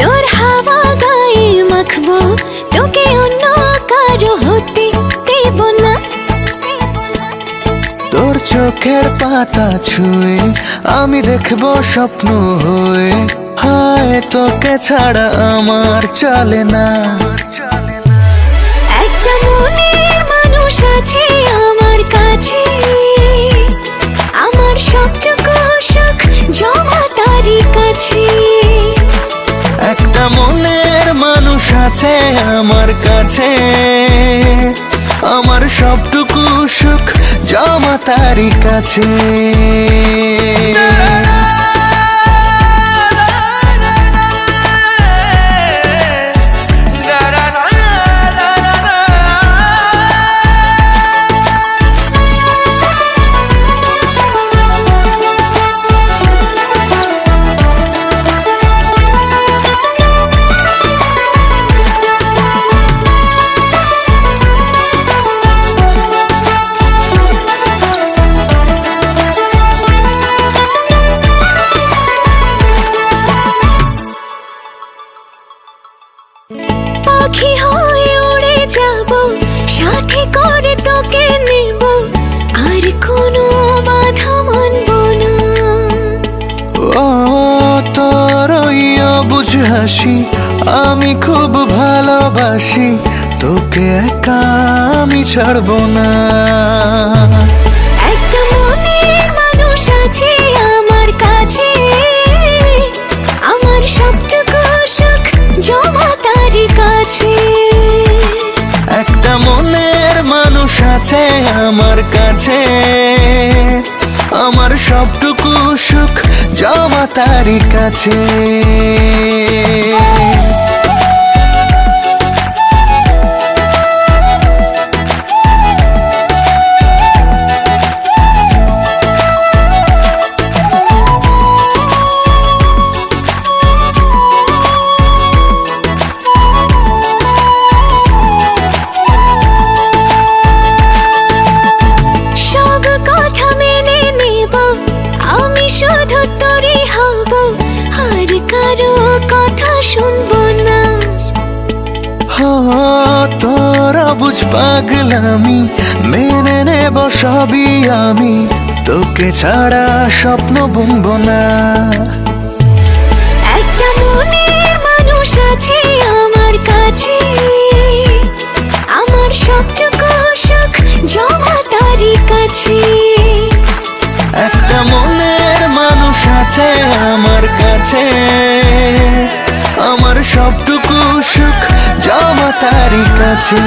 তোর হাওয়া গায়ে মাখবো তোকে অন্য কারও হতে দেব না তোর চোখের পাতা ছুঁয়ে আমি দেখব স্বপ্ন হয়ে হায় তোকে ছাড়া আমার চলে না একটা মনের মানুষ আছে আমার আছে আমার কাছে। আমার সবটুকু সুখ জমা তারি কাছে। সাথে করে তোকে নেব। আর কোনো বাধা মানব না। ও তোর অবুঝ হাসি আমি খুব ভালোবাসি তোকে একা আমি ছাড়বো না। একটা মনের মানুষ আছে। মনের মানুষ আছে আমার কাছে। আমার সবটুকু সুখ জমা তারই কাছে। শুনব না। হো তোরা বুঝ পাগলামি মেনে নেব সবই আমি। তোকে ছাড়া স্বপ্ন বুনব না। একটা মনের মানুষ আছে আমার কাছে। আমার সবটুকু সুখ জমা তারই কাছে। একটা মনের মানুষ আছে আমার কাছে। আমার সবটুকু সুখ জমা তারিখ কাছে।